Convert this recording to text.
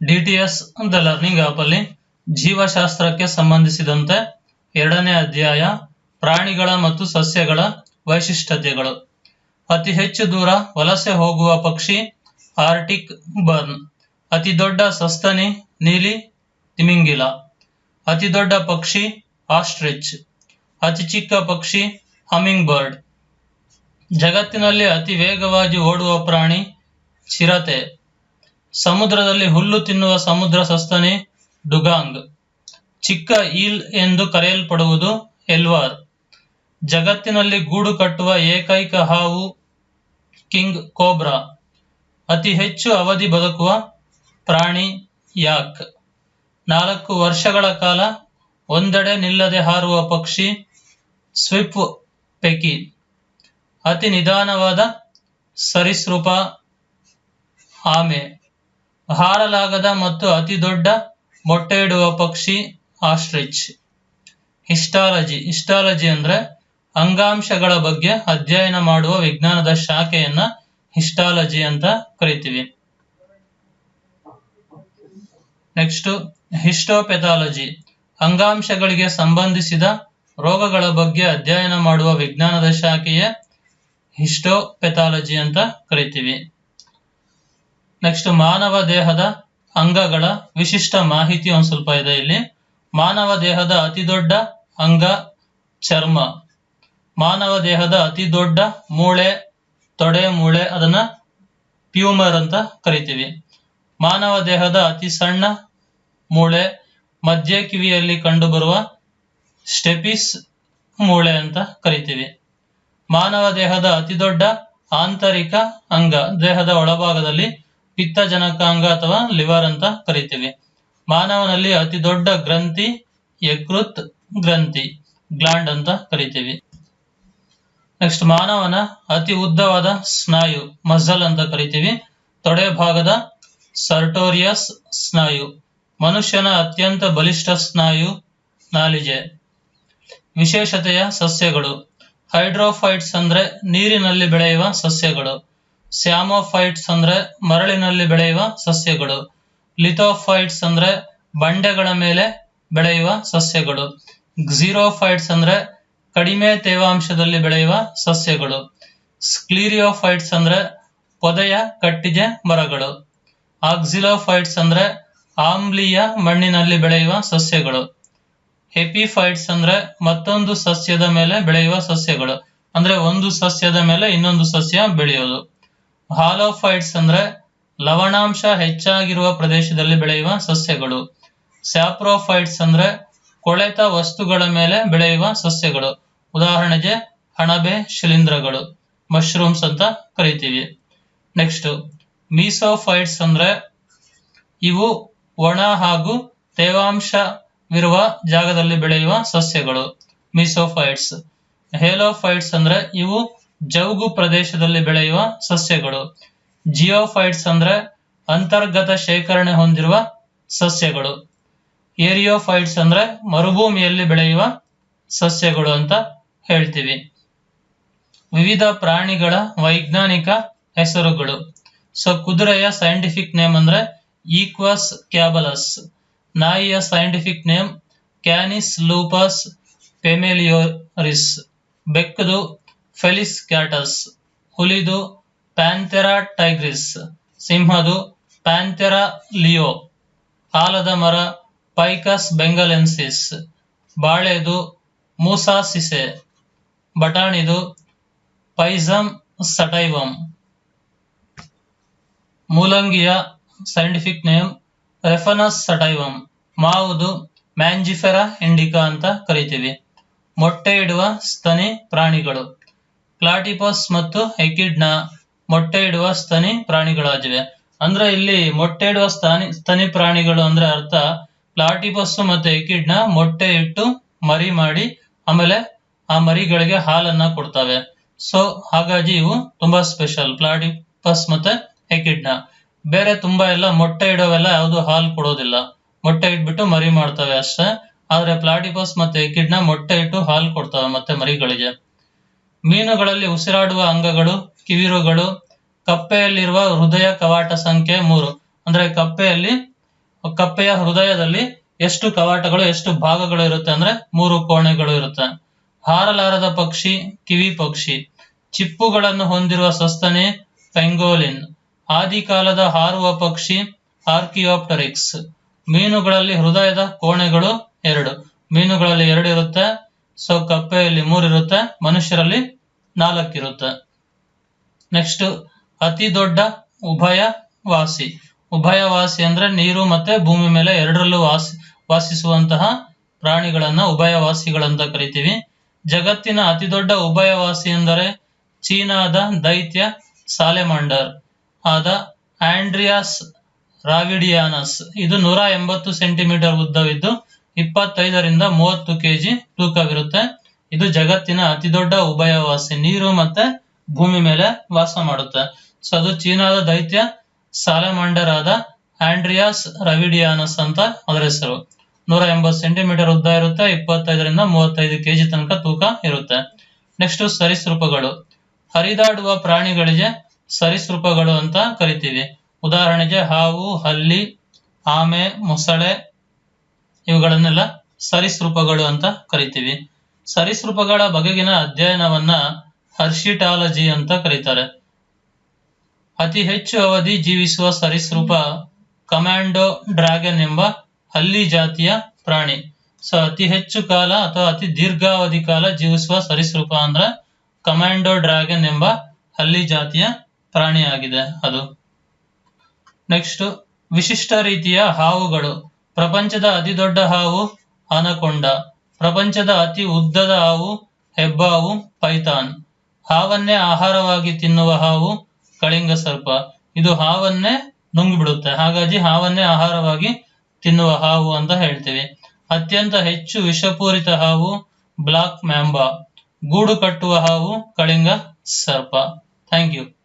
D T S the learning app ಅಲ್ಲಿ ಜೀವಶಾಸ್ತ್ರಕ್ಕೆ ಸಂಬಂಧಿಸಿದಂತೆ ಎರಡನೇ ಅಧ್ಯಾಯ ಪ್ರಾಣಿಗಳ ಮತ್ತು ಸಸ್ಯಗಳ ವೈಶಿಷ್ಟ್ಯತೆಗಳು. ಅತಿ ಹೆಚ್ಚು ದೂರ ವಲಸೆ ಹೋಗುವ ಪಕ್ಷಿ ಆರ್ಟಿಕ್ ಬರ್ನ್. ಅತಿ ದೊಡ್ಡ ಸಸ್ತನಿ ನೀಲಿ ತಿಮಿಂಗಿಲ. ಅತಿ ದೊಡ್ಡ ಪಕ್ಷಿ ಆಸ್ಟ್ರಿಚ್. ಅತಿ ಚಿಕ್ಕ ಪಕ್ಷಿ ಹಮಿಂಗ್ ಬರ್ಡ್ ಜಗತ್ತಿನಲ್ಲಿ ಅತಿ ವೇಗವಾಗಿ ಓಡುವ ಪ್ರಾಣಿ ಚಿರತೆ. ಸಮುದ್ರದಲ್ಲಿ ಹುಲ್ಲು ತಿನ್ನುವ ಸಮುದ್ರ ಸಸ್ತನಿ, ಡುಗಾಂಗ್. ಚಿಕ್ಕ ಈಲ್ ಎಂದು ಕರೆಯಲ್ಪಡುವುದು ಎಲ್ವಾರ್. ಜಗತ್ತಿನಲ್ಲಿ ಗೂಡು ಕಟ್ಟುವ ಏಕೈಕ ಹಾವು ಕಿಂಗ್ ಕೋಬ್ರಾ. ಅತಿ ಹೆಚ್ಚು ಅವಧಿ ಬದುಕುವ ಪ್ರಾಣಿ ಯಾಕ್. ನಾಲ್ಕು ವರ್ಷಗಳ ಕಾಲ ಒಂದೆಡೆ ನಿಲ್ಲದೆ ಹಾರುವ ಪಕ್ಷಿ ಸ್ವಿಪ್ ಪೆಕಿ. ಅತಿ ನಿಧಾನವಾದ ಸರಿಸೃಪ ಆಮೆ. ಹಾರಲಾಗದ ಮತ್ತು ಅತಿ ದೊಡ್ಡ ಮೊಟ್ಟೆ ಇಡುವ ಪಕ್ಷಿ ಆಸ್ಟ್ರಿಚ್. ಹಿಸ್ಟಾಲಜಿ. ಹಿಸ್ಟಾಲಜಿ ಅಂದ್ರೆ ಅಂಗಾಂಶಗಳ ಬಗ್ಗೆ ಅಧ್ಯಯನ ಮಾಡುವ ವಿಜ್ಞಾನದ ಶಾಖೆಯನ್ನ ಹಿಸ್ಟಾಲಜಿ ಅಂತ ಕರಿತೀವಿ. Next, histopathology. ಅಂಗಾಂಶಗಳಿಗೆ ಸಂಬಂಧಿಸಿದ ರೋಗಗಳ ಬಗ್ಗೆ ಅಧ್ಯಯನ ಮಾಡುವ ವಿಜ್ಞಾನದ ಶಾಖೆಯೇ ಹಿಸ್ಟೋಪೆಥಾಲಜಿ ಅಂತ ಕರಿತೀವಿ. ನೆಕ್ಸ್ಟ್ ಮಾನವ ದೇಹದ ಅಂಗಗಳ ವಿಶಿಷ್ಟ ಮಾಹಿತಿ ಒಂದ್ ಸ್ವಲ್ಪ ಇದೆ ಇಲ್ಲಿ. ಮಾನವ ದೇಹದ ಅತಿ ದೊಡ್ಡ ಅಂಗ ಚರ್ಮ. ಮಾನವ ದೇಹದ ಅತಿ ದೊಡ್ಡ ಮೂಳೆ, ತೊಡೆ ಮೂಳೆ, ಅದನ್ನ ಪ್ಯೂಮರ್ ಅಂತ ಕರಿತೀವಿ. ಮಾನವ ದೇಹದ ಅತಿ ಸಣ್ಣ ಮೂಳೆ, ಮಧ್ಯ ಕಿವಿಯಲ್ಲಿ ಕಂಡುಬರುವ ಸ್ಟೆಪಿಸ್ ಮೂಳೆ ಅಂತ ಕರಿತೀವಿ. ಮಾನವ ದೇಹದ ಅತಿ ದೊಡ್ಡ ಆಂತರಿಕ ಅಂಗ, ದೇಹದ ಒಳಭಾಗದಲ್ಲಿ ಪಿತ್ತಜನಕಾಂಗ ಅಥವಾ ಲಿವರ್ ಅಂತ ಕರಿತೀವಿ. ಮಾನವನಲ್ಲಿ ಅತಿ ದೊಡ್ಡ ಗ್ರಂಥಿ ಯಕೃತ್ ಗ್ರಂಥಿ, ಗ್ಲಾಂಡ್ ಅಂತ ಕರಿತೀವಿ. ನೆಕ್ಸ್ಟ್ ಮಾನವನ ಅತಿ ಉದ್ದವಾದ ಸ್ನಾಯು ಮಸಲ್ ಅಂತ ಕರಿತೀವಿ. ತೊಡೆ ಭಾಗದ ಸರ್ಟೋರಿಯಸ್ ಸ್ನಾಯು, ಮನುಷ್ಯನ ಅತ್ಯಂತ ಬಲಿಷ್ಠ ಸ್ನಾಯು ನಾಲಿಜೆ ವಿಶೇಷತೆಯ ಸಸ್ಯಗಳು, ಹೈಡ್ರೋಫೈಟ್ಸ್ ಅಂದ್ರೆ ನೀರಿನಲ್ಲಿ ಬೆಳೆಯುವ ಸಸ್ಯಗಳು. ಸ್ಯಾಮೋಫೈಟ್ಸ್ ಅಂದ್ರೆ ಮರಳಿನಲ್ಲಿ ಬೆಳೆಯುವ ಸಸ್ಯಗಳು. ಲಿಥೋಫೈಟ್ಸ್ ಅಂದ್ರೆ ಬಂಡೆಗಳ ಮೇಲೆ ಬೆಳೆಯುವ ಸಸ್ಯಗಳು. ಕ್ಸಿರೋಫೈಟ್ಸ್ ಅಂದ್ರೆ ಕಡಿಮೆ ತೇವಾಂಶದಲ್ಲಿ ಬೆಳೆಯುವ ಸಸ್ಯಗಳು. ಸ್ಕ್ಲೀರಿಯೋಫೈಟ್ಸ್ ಅಂದ್ರೆ ಪೊದೆಯ ಕಟ್ಟಿಗೆ ಮರಗಳು. ಆಕ್ಸಿಲೋಫೈಟ್ಸ್ ಅಂದ್ರೆ ಆಮ್ಲೀಯ ಮಣ್ಣಿನಲ್ಲಿ ಬೆಳೆಯುವ ಸಸ್ಯಗಳು. ಹೆಪಿಫೈಟ್ಸ್ ಅಂದ್ರೆ ಮತ್ತೊಂದು ಸಸ್ಯದ ಮೇಲೆ ಬೆಳೆಯುವ ಸಸ್ಯಗಳು. ಅಂದ್ರೆ ಒಂದು ಸಸ್ಯದ ಮೇಲೆ ಇನ್ನೊಂದು ಸಸ್ಯ ಬೆಳೆಯೋದು. ಹಾಲೋಫೈಟ್ಸ್ ಅಂದ್ರೆ ಲವಣಾಂಶ ಹೆಚ್ಚಾಗಿರುವ ಪ್ರದೇಶದಲ್ಲಿ ಬೆಳೆಯುವ ಸಸ್ಯಗಳು. ಸ್ಯಾಪ್ರೋಫೈಟ್ಸ್ ಅಂದ್ರೆ ಕೊಳೆತ ವಸ್ತುಗಳ ಮೇಲೆ ಬೆಳೆಯುವ ಸಸ್ಯಗಳು. ಉದಾಹರಣೆಗೆ ಹಣಬೆ ಶಿಲೀಂಧ್ರಗಳು ಮಶ್ರೂಮ್ಸ್ ಅಂತ ಕರಿತೀವಿ. ನೆಕ್ಸ್ಟ್ ಮೀಸೋಫೈಟ್ಸ್ ಅಂದ್ರೆ ಇವು ಒಣ ಹಾಗೂ ತೇವಾಂಶವಿರುವ ಜಾಗದಲ್ಲಿ ಬೆಳೆಯುವ ಸಸ್ಯಗಳು. ಮೀಸೋಫೈಟ್ಸ್ ಹೇಲೋಫೈಟ್ಸ್ ಅಂದ್ರೆ ಇವು ಜೌಗು ಪ್ರದೇಶದಲ್ಲಿ ಬೆಳೆಯುವ ಸಸ್ಯಗಳು. ಜಿಯೋಫೈಟ್ಸ್ ಅಂದ್ರೆ ಅಂತರ್ಗತ ಶೇಖರಣೆ ಹೊಂದಿರುವ ಸಸ್ಯಗಳು. ಏರಿಯೋಫೈಟ್ಸ್ ಅಂದ್ರೆ ಮರುಭೂಮಿಯಲ್ಲಿ ಬೆಳೆಯುವ ಸಸ್ಯಗಳು ಅಂತ ಹೇಳ್ತೀವಿ. ವಿವಿಧ ಪ್ರಾಣಿಗಳ ವೈಜ್ಞಾನಿಕ ಹೆಸರುಗಳು. ಸೊ, ಕುದುರೆಯ ಸೈಂಟಿಫಿಕ್ ನೇಮ್ ಅಂದ್ರೆ ಈಕ್ವಸ್ ಕ್ಯಾಬಲಸ್. ನಾಯಿಯ scientific name Canis lupus familiaris. ಬೆಕ್ಕದು ಫೆಲಿಸ್ catus ಹುಲಿದು ಪ್ಯಾಂಥೆರಾ ಟೈಗ್ರಿಸ್, ಸಿಂಹದು ಪ್ಯಾಂಥೆರಾ ಲಿಯೋ, ಆಲದ ಮರ ಪೈಕಸ್ ಬೆಂಗಲೆನ್ಸಿಸ್, ಬಾಳೆದು ಮೂಸಾಸಿಸೆ ಬಟಾಣಿದು ಪೈಸಮ್ ಸಟೈವಮ್ ಮೂಲಂಗಿಯ ಸೈಂಟಿಫಿಕ್ ನೇಮ್ ರೆಫನಸ್ ಸಟೈವಮ್ ಮಾವುದು ಮ್ಯಾಂಜಿಫೆರಾ ಇಂಡಿಕಾ ಅಂತ ಕರಿತೀವಿ. ಮೊಟ್ಟೆ ಇಡುವ ಸ್ತನಿ ಪ್ರಾಣಿಗಳು. ಪ್ಲಾಟಿಪಸ್ ಮತ್ತು ಎಕಿಡ್ನ ಮೊಟ್ಟೆ ಇಡುವ ಸ್ತನಿ ಪ್ರಾಣಿಗಳಾಗಿವೆ. ಅಂದ್ರೆ ಇಲ್ಲಿ ಮೊಟ್ಟೆ ಇಡುವ ಸ್ತನಿ ಸ್ತನಿ ಪ್ರಾಣಿಗಳು ಅಂದ್ರೆ ಅರ್ಥ ಪ್ಲಾಟಿಪಸ್ ಮತ್ತು ಎಕಿಡ್ನ ಮೊಟ್ಟೆ ಇಟ್ಟು ಮರಿ ಮಾಡಿ ಆಮೇಲೆ ಆ ಮರಿಗಳಿಗೆ ಹಾಲನ್ನ ಕೊಡ್ತವೆ. ಸೊ, ಹಾಗಾಗಿ ಇವು ತುಂಬಾ ಸ್ಪೆಷಲ್ ಪ್ಲಾಟಿಪಸ್ ಮತ್ತೆ ಎಕಿಡ್ನ ಬೇರೆ ತುಂಬಾ ಎಲ್ಲ ಮೊಟ್ಟೆ ಇಡೋವೆಲ್ಲ ಯಾವುದು ಹಾಲು ಕೊಡೋದಿಲ್ಲ. ಮೊಟ್ಟೆ ಇಟ್ಬಿಟ್ಟು ಮರಿ ಮಾಡ್ತವೆ ಅಷ್ಟೇ. ಆದ್ರೆ ಪ್ಲಾಟಿಪಸ್ ಮತ್ತೆ ಎಕಿಡ್ನ ಮೊಟ್ಟೆ ಇಟ್ಟು ಹಾಲು ಕೊಡ್ತವೆ ಮತ್ತೆ ಮರಿಗಳಿಗೆ. ಮೀನುಗಳಲ್ಲಿ ಉಸಿರಾಡುವ ಅಂಗಗಳು, ಕಿವಿರುಗಳು, ಕಪ್ಪೆಯಲ್ಲಿರುವ ಹೃದಯ ಕವಾಟ ಸಂಖ್ಯೆ ಮೂರು. ಅಂದ್ರೆ ಕಪ್ಪೆಯಲ್ಲಿ, ಕಪ್ಪೆಯ ಹೃದಯದಲ್ಲಿ ಎಷ್ಟು ಕವಾಟಗಳು, ಎಷ್ಟು ಭಾಗಗಳು ಇರುತ್ತೆ ಅಂದ್ರೆ ಮೂರು ಕೋಣೆಗಳು ಇರುತ್ತೆ. ಹಾರಲಾರದ ಪಕ್ಷಿ, ಕಿವಿ ಪಕ್ಷಿ. ಚಿಪ್ಪುಗಳನ್ನು ಹೊಂದಿರುವ ಸಸ್ತನಿ, ಪೆಂಗೋಲಿನ್. ಆದಿಕಾಲದ ಹಾರುವ ಪಕ್ಷಿ, ಆರ್ಕಿಯೋಪ್ಟರಿಕ್ಸ್. ಮೀನುಗಳಲ್ಲಿ ಹೃದಯದ ಕೋಣೆಗಳು ಎರಡು. ಮೀನುಗಳಲ್ಲಿ ಎರಡು ಇರುತ್ತೆ, ಸೊ ಕಪ್ಪೆಯಲ್ಲಿ ಮೂರು ಇರುತ್ತೆ, ಮನುಷ್ಯರಲ್ಲಿ ನಾಲ್ಕು ಇರುತ್ತೆ ನೆಕ್ಸ್ಟ್ ಅತಿ ದೊಡ್ಡ ಉಭಯವಾಸಿ. ಉಭಯವಾಸಿ ಅಂದ್ರೆ ನೀರು ಮತ್ತೆ ಭೂಮಿ ಮೇಲೆ ಎರಡರಲ್ಲೂ ವಾಸಿ, ವಾಸಿಸುವಂತಹ ಪ್ರಾಣಿಗಳನ್ನ ಉಭಯವಾಸಿಗಳಂತ ಕರಿತೀವಿ. ಜಗತ್ತಿನ ಅತಿ ದೊಡ್ಡ ಉಭಯವಾಸಿ ಎಂದರೆ ಚೀನಾದ ದೈತ್ಯ ಸಾಲೆಮಾಂಡರ್ ಆದ ಆಂಡ್ರಿಯಾಸ್ ರಾವಿಡಿಯಾನಸ್. ಇದು ನೂರ ಎಂಬತ್ತು ಸೆಂಟಿಮೀಟರ್ ಉದ್ದವಿದ್ದು, ಇಪ್ಪತ್ತೈದರಿಂದ ಮೂವತ್ತು ಕೆಜಿ ತೂಕವಿರುತ್ತೆ. ಇದು ಜಗತ್ತಿನ ಅತಿದೊಡ್ಡ ಉಭಯವಾಸಿ. ನೀರು ಮತ್ತೆ ಭೂಮಿ ಮೇಲೆ ವಾಸ ಮಾಡುತ್ತೆ. ಸೊ ಅದು ಚೀನಾದ ದೈತ್ಯ ಸಾಲಮಂಡರ್ ಆದ ಆಂಡ್ರಿಯಾಸ್ ರವಿಡಿಯಾನಸ್ ಅಂತ ಅದರ ಹೆಸರು. ನೂರ ಎಂಬತ್ತು ಸೆಂಟಿಮೀಟರ್ ಉದ್ದ ಇರುತ್ತೆ, ಇಪ್ಪತ್ತೈದರಿಂದ ಮೂವತ್ತೈದು ಕೆಜಿ ತನಕ ತೂಕ ಇರುತ್ತೆ. ನೆಕ್ಸ್ಟ್ ಸರಿಸೃಪಗಳು. ಹರಿದಾಡುವ ಪ್ರಾಣಿಗಳಿಗೆ ಸರೀಸೃಪಗಳು ಅಂತ ಕರಿತೀವಿ. ಉದಾಹರಣೆಗೆ ಹಾವು, ಹಲ್ಲಿ, ಆಮೆ, ಮೊಸಳೆ, ಇವುಗಳನ್ನೆಲ್ಲ ಸರಿಸೃಪಗಳು ಅಂತ ಕರಿತೀವಿ. ಸರೀಸೃಪಗಳ ಬಗೆಗಿನ ಅಧ್ಯಯನವನ್ನ ಹರ್ಷಿಟಾಲಜಿ ಅಂತ ಕರೀತಾರೆ. ಅತಿ ಹೆಚ್ಚು ಅವಧಿ ಜೀವಿಸುವ ಸರೀಸೃಪ ಕಮ್ಯಾಂಡೋ ಡ್ರ್ಯಾಗನ್ ಎಂಬ ಹಲ್ಲಿ ಜಾತಿಯ ಪ್ರಾಣಿ. ಸೊ, ಅತಿ ಹೆಚ್ಚು ಕಾಲ ಅಥವಾ ಅತಿ ದೀರ್ಘಾವಧಿ ಕಾಲ ಜೀವಿಸುವ ಸರೀಸೃಪ ಅಂದ್ರೆ ಕಮ್ಯಾಂಡೋ ಡ್ರ್ಯಾಗನ್ ಎಂಬ ಹಲ್ಲಿ ಜಾತಿಯ ಪ್ರಾಣಿಯಾಗಿದೆ ಅದು. ನೆಕ್ಸ್ಟ್, ವಿಶಿಷ್ಟ ರೀತಿಯ ಹಾವುಗಳು. ಪ್ರಪಂಚದ ಅತಿ ದೊಡ್ಡ ಹಾವು ಅನಕೊಂಡ ಪ್ರಪಂಚದ ಅತಿ ಉದ್ದದ ಹಾವು ಹೆಬ್ಬಾವು ಪೈಥಾನ್. ಹಾವನ್ನೇ ಆಹಾರವಾಗಿ ತಿನ್ನುವ ಹಾವು ಕಳಿಂಗ ಸರ್ಪ. ಇದು ಹಾವನ್ನೇ ನುಂಗಿಬಿಡುತ್ತೆ. ಹಾಗಾಗಿ ಹಾವನ್ನೇ ಆಹಾರವಾಗಿ ತಿನ್ನುವ ಹಾವು ಅಂತ ಹೇಳ್ತೀವಿ. ಅತ್ಯಂತ ಹೆಚ್ಚು ವಿಷಪೂರಿತ ಹಾವು ಬ್ಲಾಕ್ ಮ್ಯಾಂಬಾ. ಗೂಡು ಕಟ್ಟುವ ಹಾವು ಕಳಿಂಗ ಸರ್ಪ. Thank you.